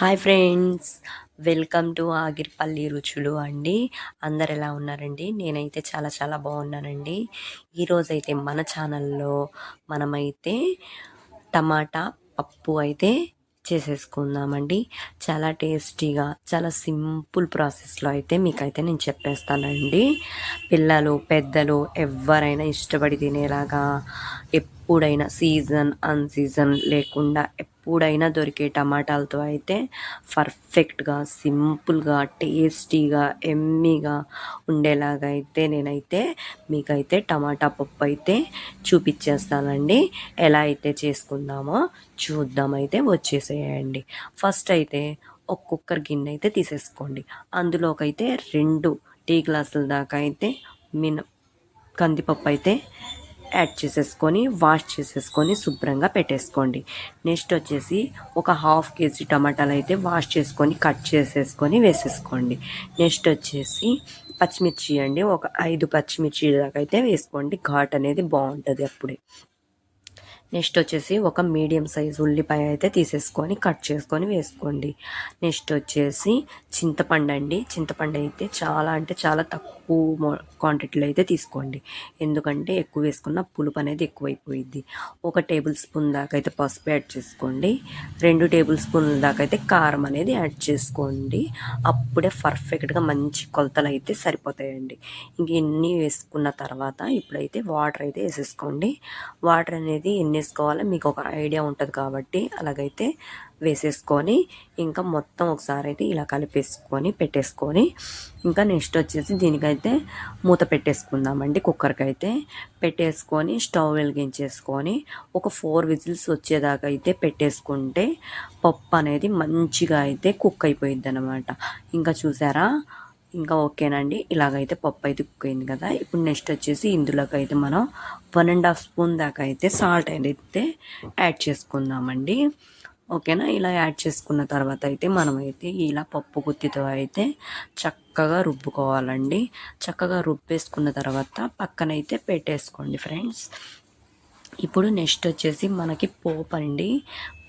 Hi friends welcome to Agiripalli రుచులు అండి. అందరు ఎలా ఉన్నారండి? నేనైతే చాలా చాలా బాగున్నానండి. ఈరోజైతే మన ఛానల్లో మనమైతే టమాటా పప్పు అయితే చేసేసుకుందామండి. చాలా టేస్టీగా చాలా సింపుల్ ప్రాసెస్లో అయితే మీకైతే నేను చెప్పేస్తానండి. పిల్లలు పెద్దలు ఎవరైనా ఇష్టపడి తినేలాగా ఎప్పుడైనా సీజన్ అన్ సీజన్ లేకుండా ఎప్పుడైనా దొరికే టమాటాలతో అయితే పర్ఫెక్ట్గా సింపుల్గా టేస్టీగా ఎమ్మీగా ఉండేలాగా అయితే నేనైతే మీకైతే టమాటా పప్పు అయితే చూపించేస్తానండి ఎలా అయితే చేసుకుందామో చూద్దామైతే వచ్చేసేయండి. ఫస్ట్ అయితే ఒక్కొక్కరు గిన్నె అయితే తీసేసుకోండి. అందులోకైతే రెండు టీ గ్లాసుల దాకా అయితే మిన కందిపప్పు అయితే యాడ్ చేసేసుకొని వాష్ చేసేసుకొని శుభ్రంగా పెట్టేసుకోండి. నెక్స్ట్ వచ్చేసి ఒక హాఫ్ కేజీ టమాటాలు అయితే వాష్ చేసుకొని కట్ చేసేసుకొని వేసేసుకోండి. నెక్స్ట్ వచ్చేసి పచ్చిమిర్చి అండి ఒక ఐదు పచ్చిమిర్చి దాకా అయితే వేసుకోండి. ఘాట్ అనేది బాగుంటుంది అప్పుడే. నెక్స్ట్ వచ్చేసి ఒక మీడియం సైజ్ ఉల్లిపాయ అయితే తీసేసుకొని కట్ చేసుకొని వేసుకోండి. నెక్స్ట్ వచ్చేసి చింతపండు అండి. చింతపండు అయితే చాలా అంటే చాలా తక్కువ క్వాంటిటీలో అయితే తీసుకోండి. ఎందుకంటే ఎక్కువ వేసుకున్న పులుపు అనేది ఎక్కువైపోయింది ఒక టేబుల్ స్పూన్ దాకా అయితే పసుపు యాడ్ చేసుకోండి. రెండు టేబుల్ స్పూన్ల దాకా అయితే కారం అనేది యాడ్ చేసుకోండి. అప్పుడే పర్ఫెక్ట్గా మంచి కొలతలు అయితే సరిపోతాయండి. ఇంక ఎన్ని వేసుకున్న తర్వాత ఇప్పుడైతే వాటర్ అయితే వేసేసుకోండి. వాటర్ అనేది ఎన్ని వేసుకోవాలో మీకు ఒక ఐడియా ఉంటుంది కాబట్టి అలాగైతే వేసేసుకొని ఇంకా మొత్తం ఒకసారి అయితే ఇలా కలిపేసుకొని పెట్టేసుకొని ఇంకా నెక్స్ట్ వచ్చేసి దీనికైతే మూత పెట్టేసుకుందామండి కుక్కర్కి అయితే పెట్టేసుకొని స్టవ్ వెలిగించేసుకొని ఒక ఫోర్ విజిల్స్ వచ్చేదాకా అయితే పెట్టేసుకుంటే పప్పు అనేది మంచిగా అయితే కుక్ అయిపోయింది అనమాట ఇంకా చూసారా? ఇంకా ఓకేనండి. ఇలాగైతే పప్పు అయితే కుక్ అయింది కదా. ఇప్పుడు నెక్స్ట్ వచ్చేసి ఇందులోకి అయితే మనం వన్ అండ్ హాఫ్ స్పూన్ దాకా అయితే సాల్ట్ అయితే యాడ్ చేసుకుందామండి. ఓకేనా? ఇలా యాడ్ చేసుకున్న తర్వాత అయితే మనమైతే ఇలా పప్పు గుత్తితో అయితే చక్కగా రుబ్బుకోవాలండి. చక్కగా రుబ్బేసుకున్న తర్వాత పక్కనైతే పెట్టేసుకోండి ఫ్రెండ్స్. ఇప్పుడు నెక్స్ట్ వచ్చేసి మనకి పోపు అండి.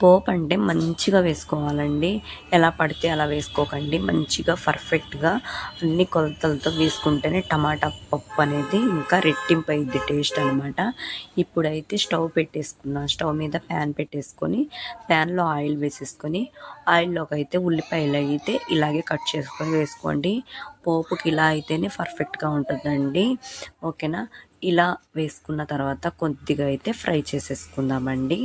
పోపు అంటే మంచిగా వేసుకోవాలండి. ఎలా పడితే అలా వేసుకోకండి. మంచిగా పర్ఫెక్ట్గా అన్ని కొలతలతో వేసుకుంటేనే టమాటా పప్పు అనేది ఇంకా రెట్టింపు అయింది టేస్ట్ అనమాట ఇప్పుడైతే స్టవ్ పెట్టేసుకున్నా స్టవ్ మీద ప్యాన్ పెట్టేసుకొని ప్యాన్లో ఆయిల్ వేసేసుకొని ఆయిల్లోకి అయితే ఉల్లిపాయలు అయితే ఇలాగే కట్ చేసుకొని వేసుకోండి. పోపుకి ఇలా అయితేనే పర్ఫెక్ట్గా ఉంటుందండి. ఓకేనా? ఇలా వేసుకున్న తర్వాత కొద్దిగా అయితే ఫ్రై చేసేసుకుందామండి.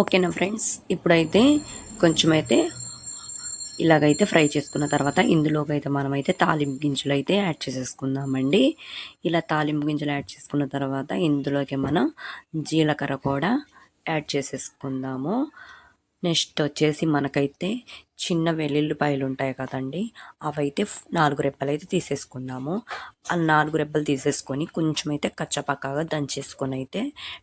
ఓకేనా ఫ్రెండ్స్? ఇప్పుడైతే కొంచెం అయితే ఇలాగైతే ఫ్రై చేసుకున్న తర్వాత ఇందులోకి అయితే మనమైతే తాలింపు గింజలు అయితే యాడ్ చేసేసుకుందామండి. ఇలా తాలింపు గింజలు యాడ్ చేసుకున్న తర్వాత ఇందులోకి మనం జీలకర్ర కూడా యాడ్ చేసేసుకుందాము. నెక్స్ట్ వచ్చేసి మనకైతే చిన్న వెల్లుల్లిపాయలు ఉంటాయి కదండి. అవైతే నాలుగు రెప్పలు అయితే తీసేసుకుందాము. ఆ నాలుగు రెప్పలు తీసేసుకొని కొంచెం అయితే కచ్చపక్కగా దంచేసుకొని అయితే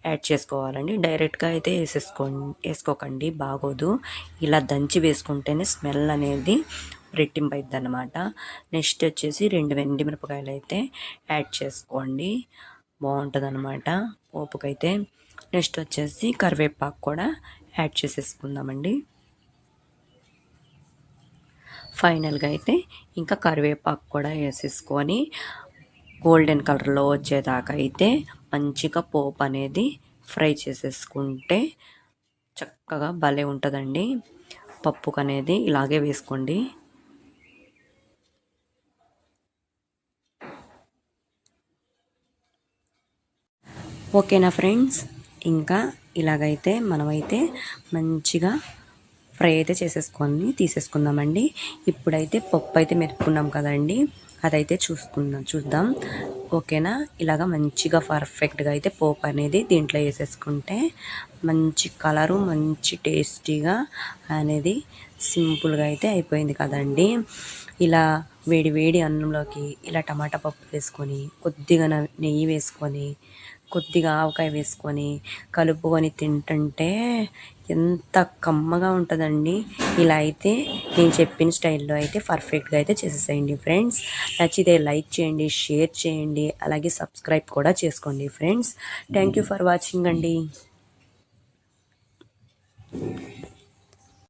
యాడ్ చేసుకోవాలండి. డైరెక్ట్గా అయితే వేసేసుకో వేసుకోకండి బాగోదు. ఇలా దంచి వేసుకుంటేనే స్మెల్ అనేది రెట్టింపు అవుతుంది అనమాట నెక్స్ట్ వచ్చేసి రెండు వెండి మిరపకాయలు అయితే యాడ్ చేసుకోండి. బాగుంటుంది అనమాట పోపుకైతే నెక్స్ట్ వచ్చేసి కరివేపాకు కూడా యాడ్ చేసేసుకుందామండి. ఫైనల్గా అయితే ఇంకా కరివేపాకు కూడా వేసేసుకొని గోల్డెన్ కలర్లో వచ్చేదాకా అయితే మంచిగా పోపు అనేది ఫ్రై చేసేసుకుంటే చక్కగా భలే ఉంటుందండి. పప్పుకు అనేది ఇలాగే వేసుకోండి. ఓకేనా ఫ్రెండ్స్? ఇంకా ఇలాగైతే మనమైతే మంచిగా ఫ్రై అయితే చేసేసుకొని తీసేసుకుందామండి. ఇప్పుడైతే పప్పు అయితే మెరుపుకున్నాం కదండి. అదైతే చూసుకుందాం చూద్దాం. ఓకేనా? ఇలాగ మంచిగా పర్ఫెక్ట్గా అయితే పోపు అనేది దీంట్లో వేసేసుకుంటే మంచి కలరు మంచి టేస్టీగా అనేది సింపుల్గా అయితే అయిపోయింది కదండి. ఇలా వేడి వేడి అన్నంలోకి ఇలా టమాటా పప్పు వేసుకొని కొద్దిగా నెయ్యి వేసుకొని కొద్దిగా ఆవకాయ వేసుకొని కలుపుకొని తింటుంటే ఎంత కమ్మగా ఉంటుందండి. ఇలా అయితే నేను చెప్పిన స్టైల్లో అయితే పర్ఫెక్ట్గా అయితే చేసేసేయండి ఫ్రెండ్స్. నచ్చితే లైక్ చేయండి షేర్ చేయండి అలాగే సబ్స్క్రైబ్ కూడా చేసుకోండి friends. Thank you for watching అండి.